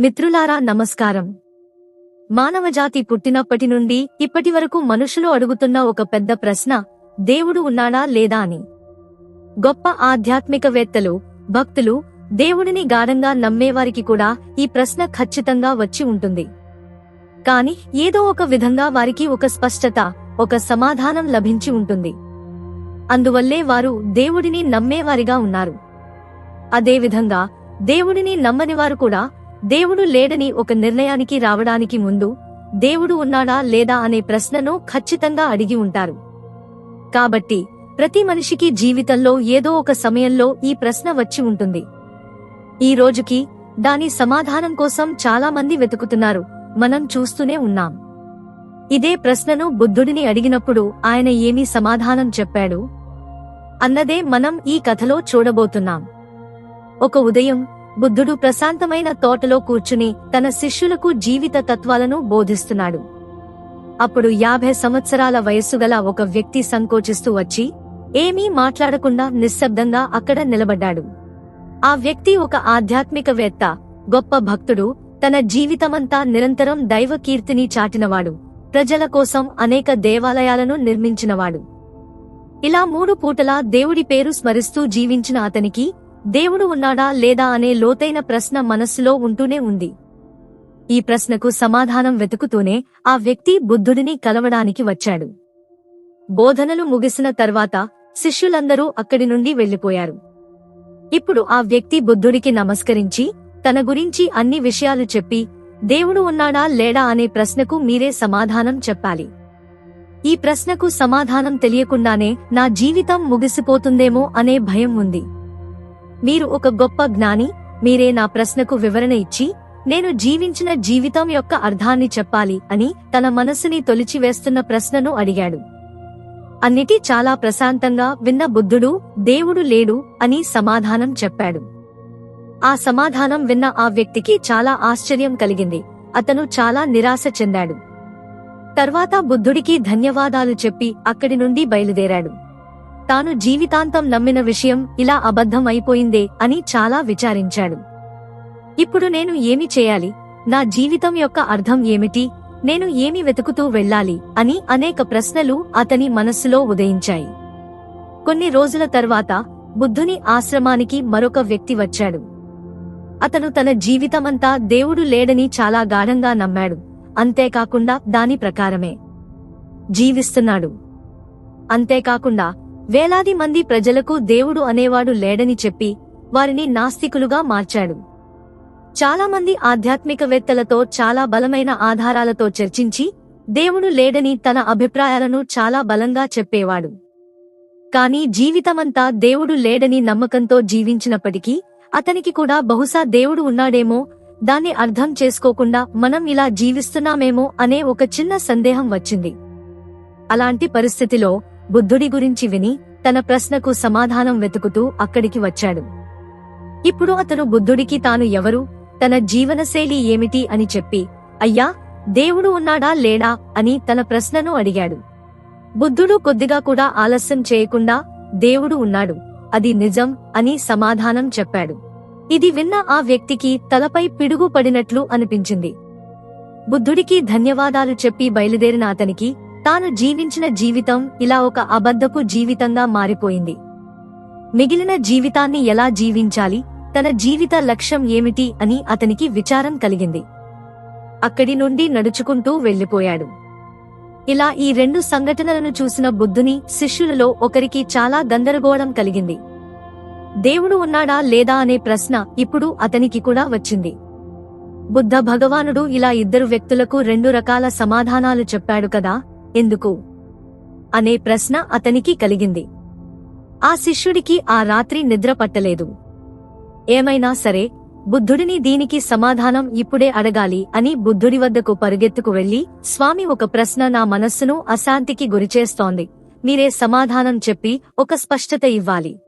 మిత్రులారా నమస్కారం. మానవజాతి పుట్టినప్పటి నుండి ఇప్పటి వరకు మనుషులు అడుగుతున్న ఒక పెద్ద ప్రశ్న దేవుడు ఉన్నాడా లేదా అని. గొప్ప ఆధ్యాత్మికవేత్తలు భక్తులు దేవుడిని గాఢంగా నమ్మేవారికి కూడా ఈ ప్రశ్న ఖచ్చితంగా వచ్చి ఉంటుంది. కాని ఏదో ఒక విధంగా వారికి ఒక స్పష్టత ఒక సమాధానం లభించి ఉంటుంది. అందువల్లే వారు దేవుడిని నమ్మేవారిగా ఉన్నారు. అదేవిధంగా దేవుడిని నమ్మనివారు కూడా దేవుడు లేడని ఒక నిర్ణయానికి రావడానికి ముందు దేవుడు ఉన్నాడా లేదా అనే ప్రశ్నను ఖచ్చితంగా అడిగి ఉంటారు. కాబట్టి ప్రతి మనిషికి జీవితంలో ఏదో ఒక సమయంలో ఈ ప్రశ్న వచ్చి ఉంటుంది. ఈ రోజుకి దాని సమాధానం కోసం చాలా మంది వెతుకుతున్నారు. మనం చూస్తూనే ఉన్నాం. ఇదే ప్రశ్నను బుద్ధుడిని అడిగినప్పుడు ఆయన ఏమీ సమాధానం చెప్పాడు? అన్నదే మనం ఈ కథలో చూడబోతున్నాం. ఒక ఉదయం బుద్ధుడు ప్రశాంతమైన తోటలో కూర్చుని తన శిష్యులకు జీవిత తత్వాలను బోధిస్తున్నాడు. అప్పుడు యాభై సంవత్సరాల వయస్సుగల ఒక వ్యక్తి సంకోచిస్తూ వచ్చి ఏమీ మాట్లాడకుండా నిశ్శబ్దంగా అక్కడ నిలబడ్డాడు. ఆ వ్యక్తి ఒక ఆధ్యాత్మికవేత్త గొప్ప భక్తుడు తన జీవితమంతా నిరంతరం దైవ కీర్తిని చాటినవాడు ప్రజల కోసం అనేక దేవాలయాలను నిర్మించినవాడు. ఇలా మూడు పూటలా దేవుడి పేరు స్మరిస్తూ జీవించిన అతనికి దేవుడు ఉన్నాడా లేదా అనే లోతైన ప్రశ్న మనస్సులో ఉంటూనే ఉంది. ఈ ప్రశ్నకు సమాధానం వెతుకుతూనే ఆ వ్యక్తి బుద్ధుడిని కలవడానికి వచ్చాడు. బోధనలు ముగిసిన తర్వాత శిష్యులందరూ అక్కడి నుండి వెళ్ళిపోయారు ఇప్పుడు ఆ వ్యక్తి బుద్ధుడికి నమస్కరించి తన గురించి అన్ని విషయాలు చెప్పి దేవుడు ఉన్నాడా లేడా అనే ప్రశ్నకు మీరే సమాధానం చెప్పాలి. ఈ ప్రశ్నకు సమాధానం తెలియకుండానే నా జీవితం ముగిసిపోతుందేమో అనే భయం ఉంది. మీరు ఒక గొప్ప జ్ఞాని మీరే నా ప్రశ్నకు వివరణ ఇచ్చి నేను జీవించిన జీవితం యొక్క అర్థాన్ని చెప్పాలి అని తన మనసుని తొలిచివేస్తున్న ప్రశ్నను అడిగాడు. అన్నిటి చాలా ప్రశాంతంగా విన్న బుద్ధుడు దేవుడు లేడు అని సమాధానం చెప్పాడు. ఆ సమాధానం విన్న ఆ వ్యక్తికి చాలా ఆశ్చర్యం కలిగింది. అతను చాలా నిరాశ చెందాడు. తర్వాత బుద్ధుడికి ధన్యవాదాలు చెప్పి అక్కడి నుండి బయలుదేరాడు. తాను జీవితాంతం నమ్మిన విషయం ఇలా అబద్ధం అయిపోయిందే అని చాలా విచారించాడు. ఇప్పుడు నేను ఏమి చేయాలి? నా జీవితం యొక్క అర్థం ఏమిటి? నేను ఏమి వెతుకుతూ వెళ్ళాలి? అని అనేక ప్రశ్నలు అతని మనస్సులో ఉదయించాయి. కొన్ని రోజుల తర్వాత బుద్ధుని ఆశ్రమానికి మరొక వ్యక్తి వచ్చాడు. అతను తన జీవితమంతా దేవుడు లేడని చాలా గాఢంగా నమ్మాడు. అంతేకాకుండా దాని ప్రకారమే జీవిస్తున్నాడు. అంతేకాకుండా వేలాది మంది ప్రజలకు దేవుడు అనేవాడు లేడని చెప్పి వారిని నాస్తికులుగా మార్చాడు. చాలామంది ఆధ్యాత్మికవేత్తలతో చాలా బలమైన ఆధారాలతో చర్చించి దేవుడు లేడని తన అభిప్రాయాలను చాలా బలంగా చెప్పేవాడు. కాని జీవితమంతా దేవుడు లేడని నమ్మకంతో జీవించినప్పటికీ అతనికి కూడా బహుశా దేవుడు ఉన్నాడేమో దాన్ని అర్థం చేసుకోకుండా మనం ఇలా జీవిస్తున్నామేమో అనే ఒక చిన్న సందేహం వచ్చింది. అలాంటి పరిస్థితిలో బుద్ధుడి గురించి విని తన ప్రశ్నకు సమాధానం వెతుకుతూ అక్కడికి వచ్చాడు. ఇప్పుడు అతను బుద్ధుడికి తాను ఎవరు? తన జీవనశైలి ఏమిటి? అని చెప్పి అయ్యా దేవుడు ఉన్నాడా లేడా అని తన ప్రశ్నను అడిగాడు. బుద్ధుడు కొద్దిగా కూడా ఆలస్యం చేయకుండా దేవుడు ఉన్నాడు అది నిజం అని సమాధానం చెప్పాడు. ఇది విన్న ఆ వ్యక్తికి తలపై పిడుగు పడినట్లు అనిపించింది. బుద్ధుడికి ధన్యవాదాలు చెప్పి బయలుదేరిన అతనికి తాను జీవించిన జీవితం ఇలా ఒక అబద్ధపు జీవితంగా మారిపోయింది. మిగిలిన జీవితాన్ని ఎలా జీవించాలి? తన జీవిత లక్ష్యం ఏమిటి? అని అతనికి విచారం కలిగింది. అక్కడి నుండి నడుచుకుంటూ వెళ్ళిపోయాడు ఇలా ఈ రెండు సంఘటనలను చూసిన బుద్ధుని శిష్యులలో ఒకరికి చాలా గందరగోళం కలిగింది. దేవుడు ఉన్నాడా లేదా అనే ప్రశ్న ఇప్పుడు అతనికి కూడా వచ్చింది. బుద్ధ భగవానుడు ఇలా ఇద్దరు వ్యక్తులకు రెండు రకాల సమాధానాలు చెప్పాడు కదా ఎందుకు? అనే ప్రశ్న అతనికి కలిగింది. ఆ శిష్యుడికి ఆ రాత్రి నిద్ర పట్టలేదు. ఏమైనా సరే బుద్ధుడిని దీనికి సమాధానం ఇప్పుడే అడగాలి అని బుద్ధుడి వద్దకు పరుగెత్తుకు వెళ్ళి స్వామి ఒక ప్రశ్న నా మనస్సును అశాంతికి గురిచేస్తోంది. మీరే సమాధానం చెప్పి ఒక స్పష్టత ఇవ్వాలి.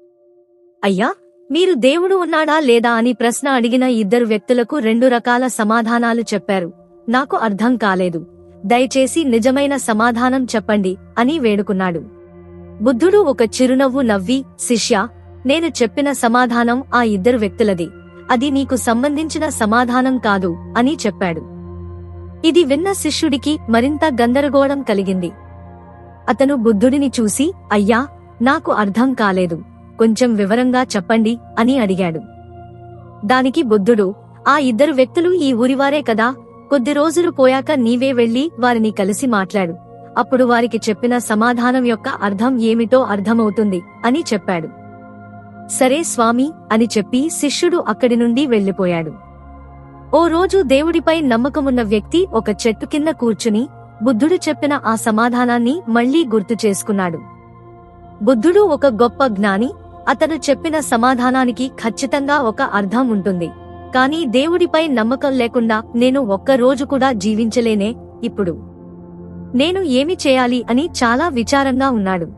అయ్యా మీరు దేవుడు ఉన్నాడా లేదా అని ప్రశ్న అడిగిన ఇద్దరు వ్యక్తులకు రెండు రకాల సమాధానాలు చెప్పారు. నాకు అర్థం కాలేదు. దయచేసి నిజమైన సమాధానం చెప్పండి అని వేడుకున్నాడు. బుద్ధుడు ఒక చిరునవ్వు నవ్వి శిష్య నేను చెప్పిన సమాధానం ఆ ఇద్దరు వ్యక్తులది. అది నీకు సంబంధించిన సమాధానం కాదు అని చెప్పాడు. ఇది విన్న శిష్యుడికి మరింత గందరగోళం కలిగింది. అతను బుద్ధుడిని చూసి అయ్యా నాకు అర్థం కాలేదు. కొంచెం వివరంగా చెప్పండి అని అడిగాడు. దానికి బుద్ధుడు ఆ ఇద్దరు వ్యక్తులు ఈ ఊరివారే కదా కొద్ది రోజులు పోయాక నీవే వెళ్ళి వారిని కలిసి మాట్లాడు. అప్పుడు వారికి చెప్పిన సమాధానం యొక్క అర్థం ఏమిటో అర్థమవుతుంది అని చెప్పాడు. సరే స్వామి అని చెప్పి శిష్యుడు అక్కడి నుండి వెళ్ళిపోయాడు ఓ రోజు దేవుడిపై నమ్మకమున్న వ్యక్తి ఒక చెట్టు కింద కూర్చుని బుద్ధుడు చెప్పిన ఆ సమాధానాన్ని మళ్ళీ గుర్తు చేసుకున్నాడు. బుద్ధుడు ఒక గొప్ప జ్ఞాని అతను చెప్పిన సమాధానానికి ఖచ్చితంగా ఒక అర్థం ఉంటుంది. కానీ దేవుడిపై నమ్మకం లేకుండా నేను ఒక్క రోజు కూడా జీవించలేనే? ఇప్పుడు నేను ఏమి చేయాలి అని చాలా విచారంగా ఉన్నాడు.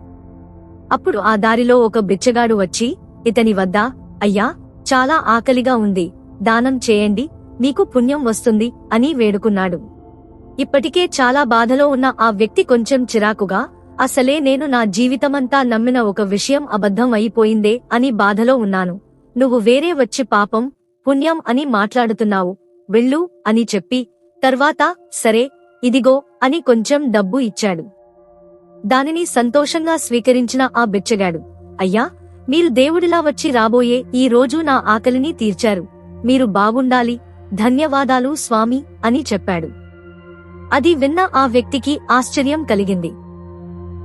అప్పుడు ఆ దారిలో ఒక బిచ్చగాడు వచ్చి ఇతని వద్ద అయ్యా చాలా ఆకలిగా ఉంది. దానం చేయండి నీకు పుణ్యం వస్తుంది అని వేడుకున్నాడు. ఇప్పటికే చాలా బాధలో ఉన్న ఆ వ్యక్తి కొంచెం చిరాకుగా అసలే నేను నా జీవితమంతా నమ్మిన ఒక విషయం అబద్ధం అయిపోయిందే అని బాధలో ఉన్నాను. నువ్వు వేరే వచ్చి పాపం పుణ్యం అని మాట్లాడుతున్నావు. వెళ్ళు అని చెప్పి తర్వాత సరే ఇదిగో అని కొంచెం డబ్బు ఇచ్చాడు. దానిని సంతోషంగా స్వీకరించిన ఆ బిచ్చగాడు అయ్యా మీరు దేవుడిలా వచ్చి రాబోయే ఈ రోజు నా ఆకలిని తీర్చారు. మీరు బాగుండాలి ధన్యవాదాలు స్వామి అని చెప్పాడు. అది విన్న ఆ వ్యక్తికి ఆశ్చర్యం కలిగింది.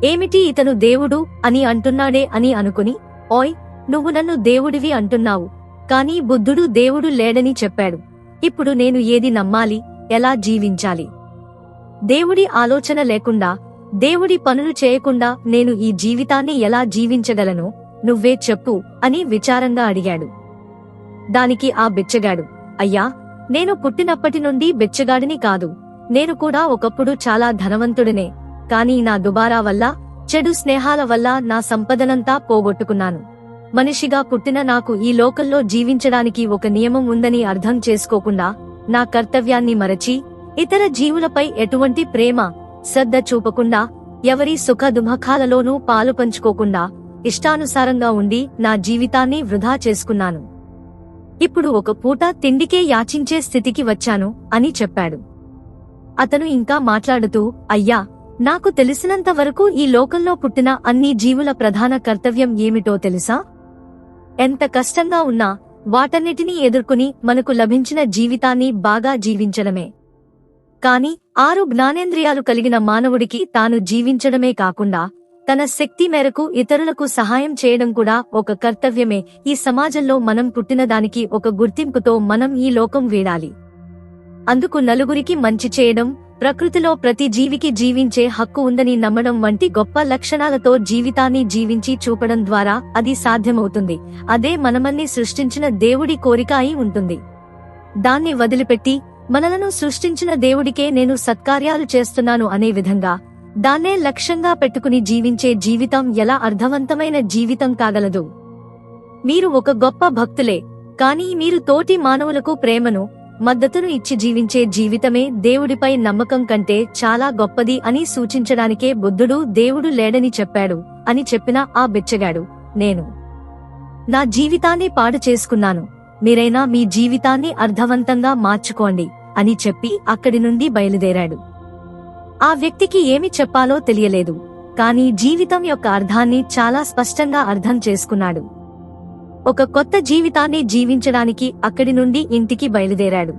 ఏమిటి ఇతను దేవుడు అని అంటున్నాడే అని అనుకుని ఓయ్ నువ్వు నన్ను దేవుడివి అంటున్నావు. కాని బుద్ధుడు దేవుడు లేడని చెప్పాడు. ఇప్పుడు నేను ఏది నమ్మాలి? ఎలా జీవించాలి? దేవుడి ఆలోచన లేకుండా దేవుడి పనులు చేయకుండా నేను ఈ జీవితాన్ని ఎలా జీవించగలను? నువ్వే చెప్పు అని విచారంగా అడిగాడు. దానికి ఆ బిచ్చగాడు అయ్యా నేను పుట్టినప్పటి నుండి బిచ్చగాడిని కాదు. నేను కూడా ఒకప్పుడు చాలా ధనవంతుడినే. కాని నా దుబారా వల్ల చెడు స్నేహాల వల్ల నా సంపదనంతా పోగొట్టుకున్నాను. మనిషిగా పుట్టిన నాకు ఈ లోకంలో జీవించడానికి ఒక నియమం ఉందని అర్థం చేసుకోకుండా నా కర్తవ్యాన్ని మరచి ఇతర జీవులపై ఎటువంటి ప్రేమ శ్రద్ధ చూపకుండా ఎవరి సుఖ దుమఖాలలోనూ పాలు పంచుకోకుండా ఇష్టానుసారంగా ఉండి నా జీవితాన్ని వృధా చేసుకున్నాను. ఇప్పుడు ఒక పూట తిండికే యాచించే స్థితికి వచ్చాను అని చెప్పాడు. అతను ఇంకా మాట్లాడుతూ అయ్యా నాకు తెలిసినంత వరకు ఈ లోకంలో పుట్టిన అన్ని జీవుల ప్రధాన కర్తవ్యం ఏమిటో తెలుసా? ఎంత కష్టంగా ఉన్నా వాటన్నిటినీ ఎదుర్కొని మనకు లభించిన జీవితాన్ని బాగా జీవించడమే. కాని ఆరు జ్ఞానేంద్రియాలు కలిగిన మానవుడికి తాను జీవించడమే కాకుండా తన శక్తి మేరకు ఇతరులకు సహాయం చేయడం కూడా ఒక కర్తవ్యమే. ఈ సమాజంలో మనం పుట్టిన దానికి ఒక గుర్తింపుతో మనం ఈ లోకం వీడాలి. అందుకు నలుగురికి మంచి చేయడం ప్రకృతిలో ప్రతి జీవికి జీవించే హక్కు ఉందని నమ్మడం వంటి గొప్ప లక్షణాలతో జీవితాన్ని జీవించి చూపడం ద్వారా అది సాధ్యమవుతుంది. అదే మనమన్ని సృష్టించిన దేవుడి కోరిక అయి ఉంటుంది. దాన్ని వదిలిపెట్టి మనలను సృష్టించిన దేవుడికే నేను సత్కార్యాలు చేస్తున్నాను అనే విధంగా దాన్నే లక్ష్యంగా పెట్టుకుని జీవించే జీవితం ఎలా అర్థవంతమైన జీవితం కాగలదు? మీరు ఒక గొప్ప భక్తులే కానీ మీరు తోటి మానవులకు ప్రేమను మద్దతును ఇచ్చి జీవించే జీవితమే దేవుడిపై నమ్మకం కంటే చాలా గొప్పది అని సూచించడానికే బుద్ధుడు దేవుడు లేడని చెప్పాడు అని చెప్పిన ఆ బెచ్చగాడు నేను నా జీవితాన్ని పాడు చేసుకున్నాను. మీరైనా మీ జీవితాన్ని అర్థవంతంగా మార్చుకోండి అని చెప్పి అక్కడి నుండి బయలుదేరాడు. ఆ వ్యక్తికి ఏమి చెప్పాలో తెలియలేదు కాని జీవితం యొక్క అర్థాన్ని చాలా స్పష్టంగా అర్థం చేసుకున్నాడు. ఒక కొత్త జీవితాన్ని జీవించడానికి అక్కడి నుండి ఇంటికి బయలుదేరాడు.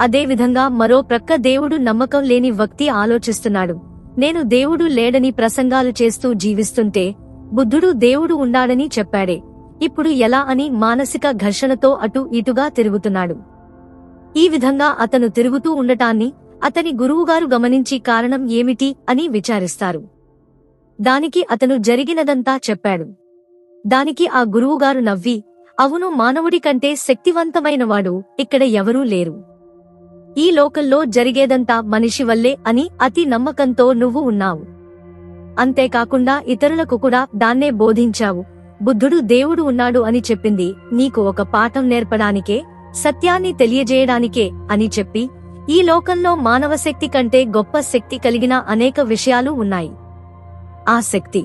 అదేవిధంగా మరో ప్రక్క దేవుడు నమ్మకం లేని వ్యక్తి ఆలోచిస్తున్నాడు. నేను దేవుడు లేడని ప్రసంగాలు చేస్తూ జీవిస్తుంటే బుద్ధుడు దేవుడు ఉండాడని చెప్పాడే. ఇప్పుడు ఎలా అని మానసిక ఘర్షణతో అటు ఇటుగా తిరుగుతున్నాడు. ఈ విధంగా అతను తిరుగుతూ ఉండటాన్ని అతని గురువుగారు గమనించి కారణం ఏమిటి అని విచారిస్తారు. దానికి అతను జరిగినదంతా చెప్పాడు. దానికి ఆ గురువుగారు నవ్వి అవును మానవుడి కంటే శక్తివంతమైనవాడు ఇక్కడ ఎవరూ లేరు. ఈ లోకల్లో జరిగేదంతా మనిషి వల్లే అని అతి నమ్మకంతో నువ్వు ఉన్నావు. అంతేకాకుండా ఇతరులకు కూడా దాన్నే బోధించావు. బుద్ధుడు దేవుడు ఉన్నాడు అని చెప్పింది నీకు ఒక పాఠం నేర్పడానికే సత్యాన్ని తెలియజేయడానికే అని చెప్పి ఈ లోకంలో మానవ శక్తి కంటే గొప్ప శక్తి కలిగిన అనేక విషయాలు ఉన్నాయి. ఆ శక్తి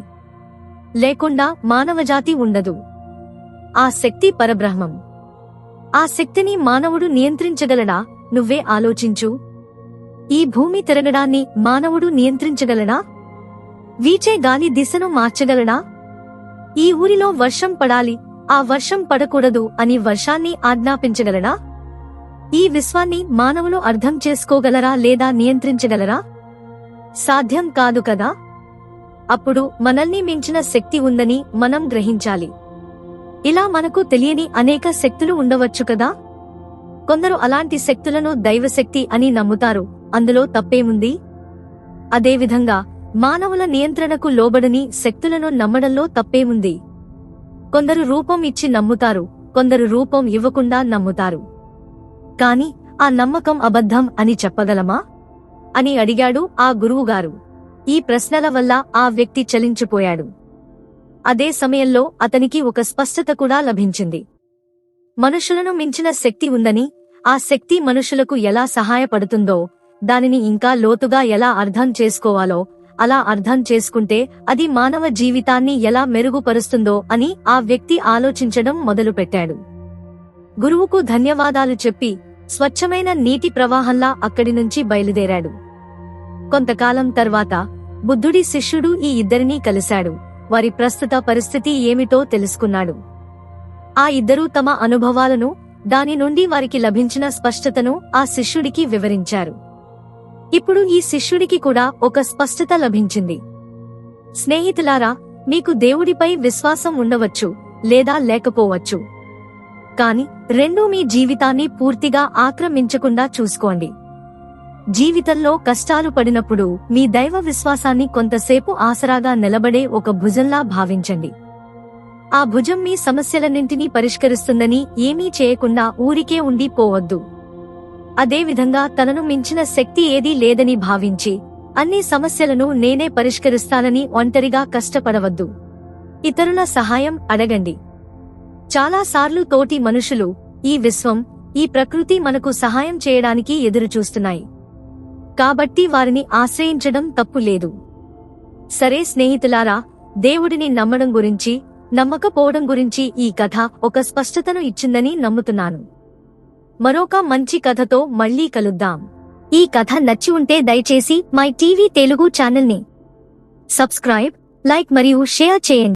లేకుండా మానవజాతి ఉండదు. ఆ శక్తి పరబ్రహ్మం. ఆ శక్తిని మానవుడు నియంత్రించగలడా? నువ్వే ఆలోచించు. ఈ భూమి తిరగడాన్ని మానవుడు నియంత్రించగలడా? వీచే గాలి దిశను మార్చగలడా? ఈ ఊరిలో వర్షం పడాలి ఆ వర్షం పడకూడదు అని వర్షాన్ని ఆజ్ఞాపించగలడా? ఈ విశ్వాన్ని మానవులు అర్థం చేసుకోగలరా లేదా నియంత్రించగలరా? సాధ్యం కాదు కదా? అప్పుడు మనల్ని మించిన శక్తి ఉందని మనం గ్రహించాలి. ఇలా మనకు తెలియని అనేక శక్తులు ఉండవచ్చు కదా? కొందరు అలాంటి శక్తులను దైవశక్తి అని నమ్ముతారు. అందులో తప్పేముంది? అదేవిధంగా మానవుల నియంత్రణకు లోబడని శక్తులను నమ్మడంలో తప్పేముంది? కొందరు రూపం ఇచ్చి నమ్ముతారు. కొందరు రూపం ఇవ్వకుండా నమ్ముతారు. కాని ఆ నమ్మకం అబద్ధం అని చెప్పగలమా? అని అడిగాడు ఆ గురువుగారు. ఈ ప్రశ్నల వల్ల ఆ వ్యక్తి చలించిపోయాడు. అదే సమయంలో అతనికి ఒక స్పష్టత కూడా లభించింది. మనుషులను మించిన శక్తి ఉందని ఆ శక్తి మనుషులకు ఎలా సహాయపడుతుందో దానిని ఇంకా లోతుగా ఎలా అర్థం చేసుకోవాలో అలా అర్థం చేసుకుంటే అది మానవ జీవితాన్ని ఎలా మెరుగుపరుస్తుందో అని ఆ వ్యక్తి ఆలోచించడం మొదలుపెట్టాడు. గురువుకు ధన్యవాదాలు చెప్పి స్వచ్ఛమైన నీటి ప్రవాహంలా అక్కడి నుంచి బయలుదేరాడు. కొంతకాలం తర్వాత బుద్ధుడి శిష్యుడు ఈ ఇద్దరినీ కలిశాడు. వారి ప్రస్తుత పరిస్థితి ఏమిటో తెలుసుకున్నాడు. ఆ ఇద్దరూ తమ అనుభవాలను దాని నుండి వారికి లభించిన స్పష్టతను ఆ శిష్యుడికి వివరించారు. ఇప్పుడు ఈ శిష్యుడికి కూడా ఒక స్పష్టత లభించింది. స్నేహితులారా మీకు దేవుడిపై విశ్వాసం ఉండవచ్చు లేదా లేకపోవచ్చు. కాని రెండూ మీ జీవితాన్ని పూర్తిగా ఆక్రమించకుండా చూసుకోండి. జీవితంలో కష్టాలు పడినప్పుడు మీ దైవ విశ్వాసాన్ని కొంతసేపు ఆసరాగా నిలబడే ఒక భుజంలా భావించండి. ఆ భుజం మీ సమస్యలన్నింటినీ పరిష్కరిస్తుందని ఏమీ చేయకుండా ఊరికే ఉండి పోవద్దు అదేవిధంగా తనను మించిన శక్తి ఏదీ లేదని భావించి అన్ని సమస్యలను నేనే పరిష్కరిస్తానని ఒంటరిగా కష్టపడవద్దు. ఇతరుల సహాయం అడగండి. చాలాసార్లు తోటి మనుషులు ఈ విశ్వం ఈ ప్రకృతి మనకు సహాయం చేయడానికి ఎదురుచూస్తున్నాయి. కాబట్టి వారిని ఆశ్రయించడం తప్పు లేదు. సరే స్నేహితులారా దేవుడిని నమ్మడం గురించి నమ్మకపోవడం గురించి ఈ కథ ఒక స్పష్టతను ఇచ్చిందని నమ్ముతున్నాను. మరొక మంచి కథతో మళ్ళీ కలుద్దాం. ఈ కథ నచ్చి ఉంటే దయచేసి మై టీవీ తెలుగు ఛానల్ని సబ్స్క్రైబ్ లైక్ మరియు షేర్ చేయండి.